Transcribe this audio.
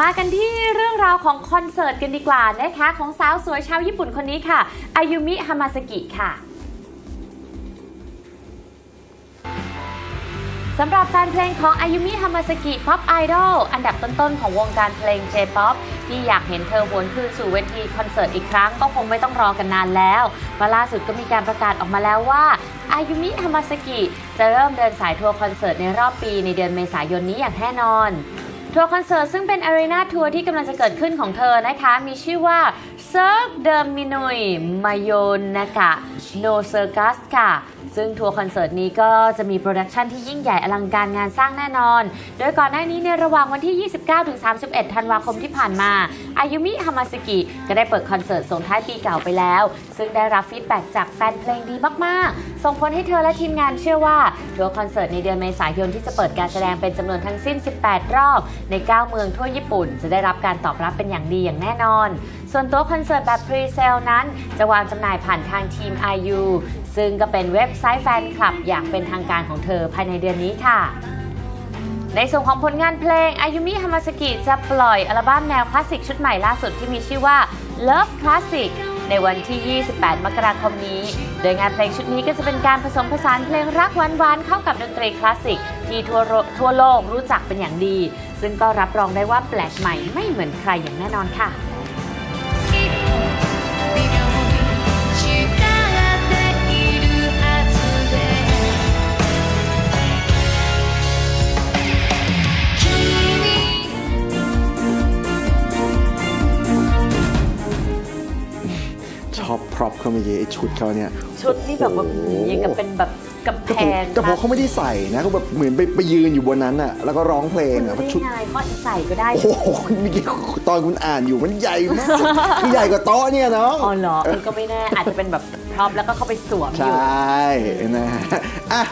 มากันที่เรื่องราวของคอนเสิร์ตกันดีกว่านะคะของสาวสวยชาวญี่ปุ่นคนนี้ค่ะอายุมิฮามาสกิค่ะสำหรับแฟนเพลงของอายุมิฮามาสกิป๊อปไอดอลอันดับต้นๆ ของวงการเพลง J-POP ที่อยากเห็นเธอวนคืนสู่เวทีคอนเสิร์ตอีกครั้งก็คงไม่ต้องรอกันนานแล้วเพราล่าสุดก็มีการประกาศออกมาแล้วว่าอายุมิฮามาสกิจะเริ่มเดินสายทัวร์คอนเสิร์ตในรอบปีในเดือนเมษายนนี้อย่างแน่นอน ทัวร์คอนเสิร์ตซึ่งเป็นอารีนาทัวร์ที่กำลังจะเกิดขึ้นของเธอนะคะ มีชื่อว่า Cirque de Minuit Mayonaka No Circus ค่ะ ซึ่งทัวร์คอนเสิร์ตนี้ก็จะมีโปรดักชันที่ยิ่งใหญ่อลังการงานสร้างแน่นอน โดยก่อนหน้านี้ในระหว่างวันที่ 29-31 ธันวาคมที่ผ่านมา อายุมิฮามาสกิก็ได้เปิดคอนเสิร์ตส่งท้ายปีเก่าไปแล้ว ซึ่งได้รับฟีดแบ็กจากแฟนเพลงดีมาก ๆ ส่งผลให้เธอและทีมงานเชื่อว่าทัวร์คอนเสิร์ตในเดือนเมษายนที่จะเปิดการแสดงเป็นจำนวนทั้งสิ้น 18 รอบ ใน 9 เมืองทั่วญี่ปุ่น จะได้รับการตอบรับเป็นอย่างดีอย่างแน่นอน ส่วนตัวคอนเสิร์ตแบบพรีเซลนั้น จะวางจำหน่ายผ่านทางทีม IU ซึ่งก็เป็นเว็บไซต์แฟนคลับอย่างเป็นทางการของเธอภายในเดือนนี้ค่ะในส่วนของผลงานเพลงอายุมิฮามาสกิจะปล่อยอัลบั้มแนวคลาสสิกชุดใหม่ล่าสุดที่มีชื่อว่า Love Classic ในวันที่ 28 มกราคมนี้ โดยงานเพลงชุดนี้ก็จะเป็นการผสมผสานเพลงรักหวานๆเข้ากับดนตรีคลาสสิก ที่ทั่วทั่วโลกรู้จักเป็นอย่างดี ซึ่งก็รับรองได้ว่าแปลกใหม่ไม่เหมือนใครอย่างแน่นอนค่ะ ชอบพร็อพเขาเมื่อกี้ไอ้ชุดเขาเนี่ยชุดนี่แบบว่ายังกับเป็นแบบกับแพแต่ผมงแต่ผมเขาไม่ได้ใส่นะเขาแบบเหมือนไปไปยืนอยู่บนนั้นอะแล้วก็ร้องเพลงอะเพได้ราะชุดไงก็ใส่ก็ได้โอ้โหเมื่อกี้ตอนคุณอ่านอยู่มันใหญ่มากมันใหญ่กว่าโต๊ะเนี่ยน้องอ๋อเหรอเออก็ไม่แน่อาจจะเป็นแบบพร้อมแล้วก็เข้าไปสวมอใชยู่่นะฮะอะ